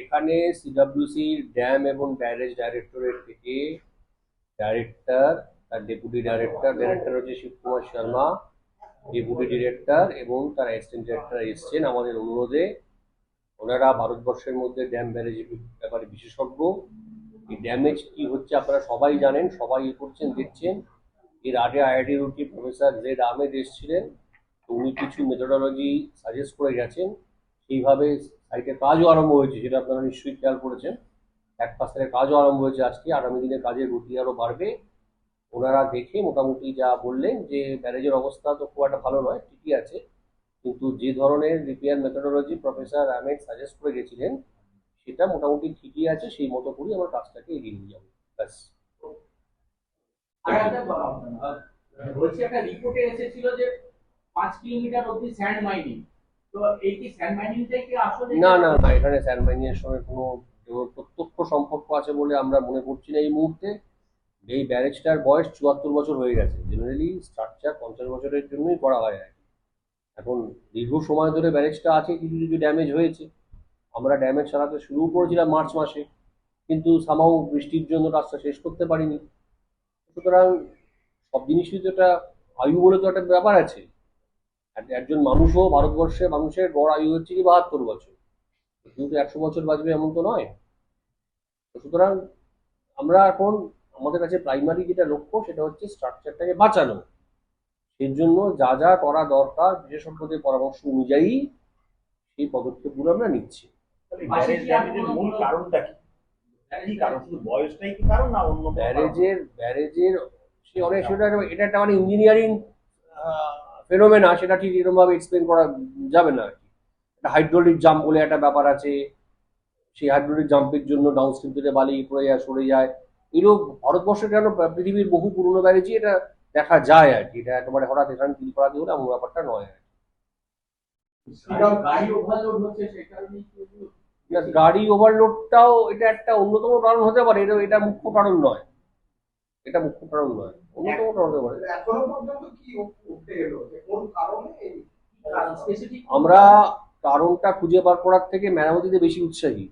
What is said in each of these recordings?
এখানে CWC dam এবং barrage directorate থেকে ডাইরেক্টর তার ডেপুটি ডাইরেক্টর ডাইরেক্টর হচ্ছে শিবকুমার শর্মা ডেপুটি ডিরেক্টর এবং তার অ্যাসিস্ট্যান্ট ডিরেক্টর এসছেন আমাদের অনুরোধে। ওনারা ভারতবর্ষের মধ্যে ড্যাম ব্যারেজ ব্যাপারে বিশেষজ্ঞ। এই ড্যামেজ কি হচ্ছে আপনারা সবাই জানেন, সবাই এ করছেন, দেখছেন। এর আগে আইআইটি রুটি প্রফেসর জেড আহমেদ এসেছিলেন। উনি কিছু মেথোডোলজি সাজেস্ট করে গেছেন। সেইভাবে সাইটে কাজও আরম্ভ হয়েছে, সেটা আপনারা নিশ্চয়ই খেয়াল করেছেন। এক পাশ থেকে কাজও আরম্ভ হয়েছে আজকে, আগামী দিনে কাজের গতি আরও বাড়বে। ওনারা দেখে মোটামুটি যা বললেন যে ব্যারেজের অবস্থা তো খুব একটা ভালো নয়, ঠিকই আছে। কিন্তু যে ধরনের repair methodology professor Ahmed suggest করে গেছিলেন, সেটা মোটামুটি ঠিকই আছে, সেই মতো করেই আমার কাজটাকে এগিয়ে নিয়ে যাব। ব্যাস। বলছি একটা রিপোর্টে এসেছিল যে, পাঁচ কিলোমিটার অব্দি স্যান্ড মাইনিং না না না, এখানে স্যারমাইনের সঙ্গে কোনো প্রত্যক্ষ সম্পর্ক আছে বলে আমরা মনে করছি না এই মুহূর্তে। এই ব্যারেজটার বয়স চুয়াত্তর বছর হয়ে গেছে। জেনারেলি স্ট্রাকচার পঞ্চাশ বছরের জন্যই করা হয় আর এখন দীর্ঘ সময় ধরে ব্যারেজটা আছে, কিছু কিছু ড্যামেজ হয়েছে। আমরা ড্যামেজ সারাতে শুরু করেছিলাম মার্চ মাসে, কিন্তু সামাও বৃষ্টির জন্য কাজটা শেষ করতে পারিনি। সুতরাং সব জিনিসই তো একটা আয়ু বলে তো একটা ব্যাপার আছে। একজন মানুষও ভারতবর্ষে মানুষের গড় আয়ু হচ্ছে কি বাহাত্তর বছর। কিন্তু একশো বছর বাঁচবে এমন তো নয়। তো সুতরাং আমরা এখন আমাদের কাছে প্রাইমারি যেটা লক্ষ্য সেটা হচ্ছে স্ট্রাকচারটাকে বাঁচানো। এর জন্য যা যা করা দরকার বিশেষজ্ঞদের পরামর্শ অনুযায়ী সেই পদক্ষেপগুলো আমরা নিচ্ছি। ড্যামেজের মূল কারণটা কি? কি কারণ? শুধু বয়সটাই কি কারণ না অন্য ব্যারেজের ব্যারেজের সে অনেক সেটা এটা একটা মানে ইঞ্জিনিয়ারিং ফেনোমেনা সেটা ঠিক এরকমভাবে এক্সপ্লেন করা যাবে না আর কি। একটা হাইড্রোলিক জাম্প বলে একটা ব্যাপার আছে সেই হাইড্রোলিক জাম্পের জন্য ডাউনস্ট্রিম থেকে বালি পড়ে যায় সরে যায়। এরকম ভারতবর্ষে কেন পৃথিবীর বহু পুরনো ব্যারেজই এটা দেখা যায় আর কি এটা একেবারে হঠাৎ এখানে তিল করা দিয়ে এমন ব্যাপারটা নয় আর। গাড়ি- ওভারলোডটাও এটা একটা অন্যতম কারণ হতে পারে এটা এটা মুখ্য কারণ নয়। এটা মুখ্য কারণ নয়। অন্যতম কারণ হতে পারে। এখনও পর্যন্ত কি উঠে এলো? কোন কারণে আমরা কারণটা খুঁজে বার করার থেকে মেরামতিতে বেশি উৎসাহী।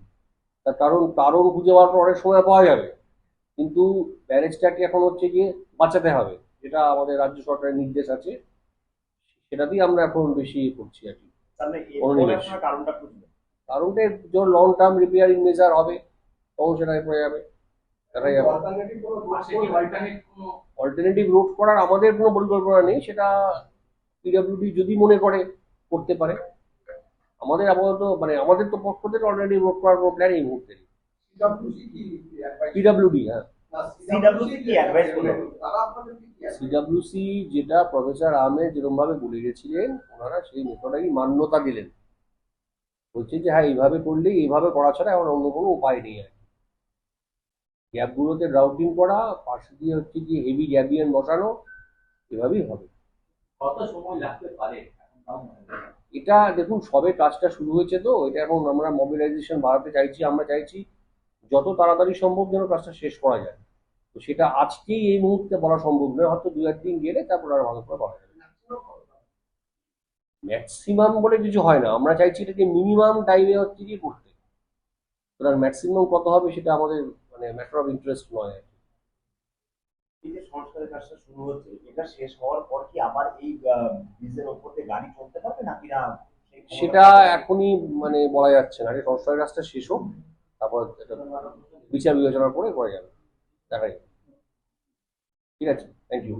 তার কারণ কারণ খুঁজে বার করা অনেক সময় পাওয়া যাবে। কিন্তু ব্যারেজটাকে এখন হচ্ছে গিয়ে বাঁচাতে হবে যেটা আমাদের রাজ্য সরকারের নির্দেশ আছে। সেটাতেই আমরা এখন বেশি ইয়ে করছি আর কি। এর। কারণটা যখন লং টার্ম রিপেয়ারিং মেজার হবে তখন সেটা পড়ে যাবে। অল্টারনেটিভ রোড করার আমাদের কোনো পরিকল্পনা নেই সেটা পিডব্লিউডি যদি মনে করে করতে পারে। আমাদের আপাতত মানে আমাদের তো পক্ষ থেকে অল্টারনেটিভ রোড করার কোনো প্ল্যান এই মুহূর্তে পিডব্লিউডি হ্যাঁ। করল? সিডব্লিউসি যেটা প্রফেসর আহমেদ যেরকমভাবে বলে গেছিলেন ওনারা সেই মেথডেরই মান্যতা দিলেন। বলছে যে হ্যাঁ এইভাবে করলেই এইভাবে করা ছাড়া এখন অন্য কোনো উপায় নেই আর কি। গ্যাপগুলোতে রাউটিং করা পাশে দিয়ে হচ্ছে যে হেভি গ্যাবিয়ান বসানো এভাবেই হবে। কত সময় লাগতে পারে। এটা দেখুন সবে কাজটা শুরু হয়েছে তো এটা এখন আমরা মোবিলাইজেশন বাড়াতে চাইছি আমরা চাইছি যত তাড়াতাড়ি সম্ভব যেন কাজটা শেষ করা যায়। তো সেটা আজকেই এই মুহূর্তে বলা সম্ভব নয় হয়তো দু একদিন গেলে তারপর আর ভালো করে বলা যাবে। ম্যাক্সিমাম বলে কিছু হয় না আমরা চাইছি এটাকে মিনিমাম টাইমে হচ্ছে গিয়ে করতে। সুতরাং ম্যাক্সিমাম কত হবে সেটা আমাদের মানে ম্যাটার অফ ইন্টারেস্ট নয় আর। এই যে সংস্কারের কাজটা শুরু হচ্ছে এটা শেষ হওয়ার পর কি আবার এই ব্রিজের ওপর দিয়ে গাড়ি চলতে পারবে নাকি না? সেটা এখনই মানে বলা যাচ্ছে না। সংস্কারের কাজটা শেষ হোক তারপর বিচার বিবেচনা করে করা যাবে দেখা যাবে ঠিক আছে? Thank you